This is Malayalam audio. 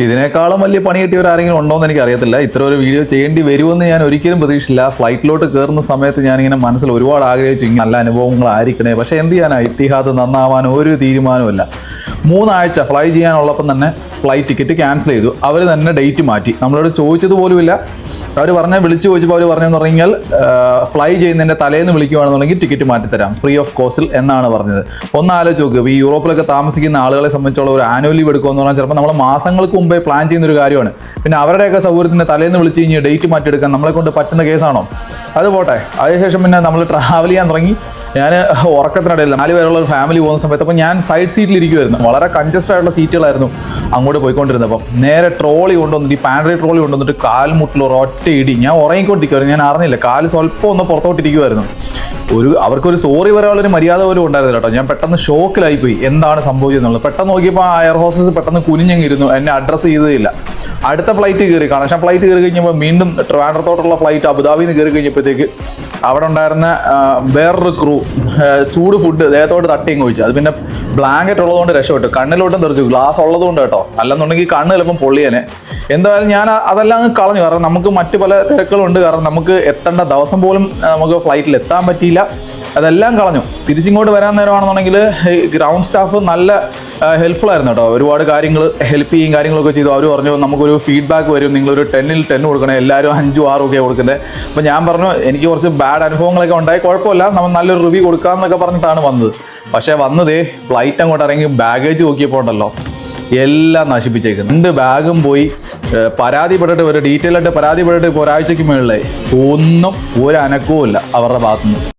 ഇതിനേക്കാളും വലിയ പണി കിട്ടിയവർ ആരെങ്കിലും ഉണ്ടോ എന്ന് എനിക്ക് അറിയത്തില്ല ഇത്ര ഒരു വീഡിയോ ചെയ്യേണ്ടി വരുമെന്ന് ഞാൻ ഒരിക്കലും പ്രതീക്ഷിച്ചില്ല. ഫ്ലൈറ്റിലോട്ട് കയറുന്ന സമയത്ത് ഞാനിങ്ങനെ മനസ്സിൽ ഒരുപാട് ആഗ്രഹിച്ചു ഇങ്ങനെ നല്ല അനുഭവങ്ങൾ ആയിരിക്കണേ പക്ഷേ എന്ത് ചെയ്യാനാ? ഇത്തിഹാദ് നന്നാവാൻ ഒരു തീരുമാനമില്ല മൂന്നാഴ്ച ഫ്ലൈ ചെയ്യാനുള്ളപ്പം തന്നെ ഫ്ലൈറ്റ് ടിക്കറ്റ് ക്യാൻസൽ ചെയ്തു. അവർ തന്നെ ഡേറ്റ് മാറ്റി. നമ്മളോട് ചോദിച്ചത് പോലുമില്ല. അവർ പറഞ്ഞ വിളിച്ചു ചോദിച്ചപ്പോൾ അവർ പറഞ്ഞതെന്ന് പറഞ്ഞാൽ ഫ്ലൈ ചെയ്യുന്നതിന്റെ തലേന്ന് വിളിക്കുകയാണെന്നുണ്ടെങ്കിൽ ടിക്കറ്റ് മാറ്റിത്തരാം ഫ്രീ ഓഫ് കോസ്റ്റിൽ എന്നാണ് പറഞ്ഞത്. ഒന്ന് ആലോചിച്ച് നോക്കുക ഈ യൂറോപ്പിലൊക്കെ താമസിക്കുന്ന ആളുകളെ സംബന്ധിച്ചുള്ള ഒരു ആനുവൽ ലീവ് എടുക്കുമെന്ന് പറഞ്ഞാൽ ചിലപ്പോൾ നമ്മൾ മാസങ്ങൾക്ക് മുമ്പേ പ്ലാൻ ചെയ്യുന്ന ഒരു കാര്യമാണ്. പിന്നെ അവരുടെയൊക്കെ സൗകര്യത്തിന്റെ തലേന്ന് വിളിച്ച് കഴിഞ്ഞ് ഡേറ്റ് മാറ്റിയെടുക്കാൻ നമ്മളെ കൊണ്ട് പറ്റുന്ന കേസാണോ അത് പോട്ടെ. അതിനുശേഷം പിന്നെ നമ്മൾ ട്രാവൽ ചെയ്യാൻ തുടങ്ങി. ഞാൻ ഉറക്കത്തിനിടയിൽ നാല് പേരുള്ള ഒരു ഫാമിലി പോകുന്ന സമയത്ത് അപ്പോൾ ഞാൻ സൈഡ് സീറ്റിൽ ഇരിക്കുമായിരുന്നു വളരെ കൺജസ്റ്റഡ് ആയിട്ടുള്ള സീറ്റുകളായിരുന്നു അങ്ങോട്ട് പോയിക്കൊണ്ടിരുന്നത്. അപ്പം നേരെ ട്രോളി കൊണ്ടുവന്നിട്ട് ഈ പാൻട്രി ട്രോളി കൊണ്ടുവന്നിട്ട് കാൽമുട്ടിൽ ഒരു ഒറ്റ ഇടി. ഞാൻ ഉറങ്ങിക്കൊണ്ടിരിക്കുമായിരുന്നു ഞാൻ അറിഞ്ഞില്ല. കാൽ സ്വല്പം ഒന്ന് പുറത്തോട്ടിരിക്കുമായിരുന്നു ഒരു അവർക്കൊരു സോറി പറയാനുള്ളൊരു മര്യാദ പോലും ഉണ്ടായിരുന്നില്ല കേട്ടോ. ഞാൻ പെട്ടെന്ന് ഷോക്കിലായി പോയി. എന്താണ് സംഭവിച്ചതെന്നുള്ളത് പെട്ടെന്ന് നോക്കിയപ്പോൾ ആ എയർ ഹോസ്റ്റസ് പെട്ടെന്ന് കുനിഞ്ഞങ്ങിരുന്നു. എന്നെ അഡ്രസ്സ് ചെയ്തതില്ല. അടുത്ത ഫ്ലൈറ്റ് കയറി കാണാം. പക്ഷേ ഫ്ലൈറ്റ് കയറി കഴിഞ്ഞപ്പോൾ വീണ്ടും ട്രിവാൻഡ്രത്തോട്ടുള്ള ഫ്ലൈറ്റ് അബുദാബിയിൽ നിന്ന് കയറി കഴിഞ്ഞപ്പോഴത്തേക്ക് അവിടെ ഉണ്ടായിരുന്ന വേറൊരു ക്രൂ ചൂട് ഫുഡ് ദേഹത്തോട്ട് തട്ടിയും കഴിച്ചു അത് പിന്നെ ബ്ലാങ്കറ്റ് ഉള്ളതുകൊണ്ട് രക്ഷപ്പെട്ടു. കണ്ണിലോട്ടും തെറിച്ചു. ഗ്ലാസ് ഉള്ളതുകൊണ്ട് കേട്ടോ. അല്ലെന്നുണ്ടെങ്കിൽ കണ്ണ് ചിലപ്പം പൊള്ളിയനെ. എന്തായാലും ഞാൻ അതെല്ലാം കളഞ്ഞു. കാരണം നമുക്ക് മറ്റു പല തിരക്കുകളുണ്ട്. കാരണം നമുക്ക് എത്തേണ്ട ദിവസം പോലും നമുക്ക് ഫ്ലൈറ്റിൽ എത്താൻ പറ്റിയില്ല. അതെല്ലാം കളഞ്ഞു. തിരിച്ചിങ്ങോട്ട് വരാൻ നേരമാണെന്നുണ്ടെങ്കിൽ ഗ്രൗണ്ട് സ്റ്റാഫ് നല്ല ഹെൽപ്ഫുൾ ആയിരുന്നു കേട്ടോ. ഒരുപാട് കാര്യങ്ങൾ ഹെൽപ്പ് ചെയ്യും കാര്യങ്ങളൊക്കെ ചെയ്തു. അവർ പറഞ്ഞു നമുക്കൊരു ഫീഡ്ബാക്ക് വരും. നിങ്ങളൊരു ടെന്നിൽ ടെൻ കൊടുക്കണേ. എല്ലാവരും അഞ്ചും ആറും ഒക്കെ കൊടുക്കുന്നത് അപ്പോൾ ഞാൻ പറഞ്ഞു എനിക്ക് കുറച്ച് ബാഡ് അനുഭവങ്ങളൊക്കെ ഉണ്ടായി. കുഴപ്പമില്ല. നമ്മൾ നല്ലൊരു റിവ്യൂ കൊടുക്കാമെന്നൊക്കെ പറഞ്ഞിട്ടാണ് വന്നത്. പക്ഷേ വന്നതേ ഫ്ലൈറ്റ് അങ്ങോട്ട് ഇറങ്ങി ബാഗേജ് നോക്കിയപ്പോൾ ഉണ്ടല്ലോ. എല്ലാം നശിപ്പിച്ചേക്കുന്നു. രണ്ട് ബാഗും പോയി പരാതിപ്പെട്ടിട്ട് ഒരു ഡീറ്റെയിൽ ആയിട്ട് പരാതിപ്പെട്ടിട്ട് ഒരാഴ്ചയ്ക്ക് മുകളിലായി ഒന്നും ഒരു ഇല്ല അവരുടെ ഭാഗത്തുനിന്ന്.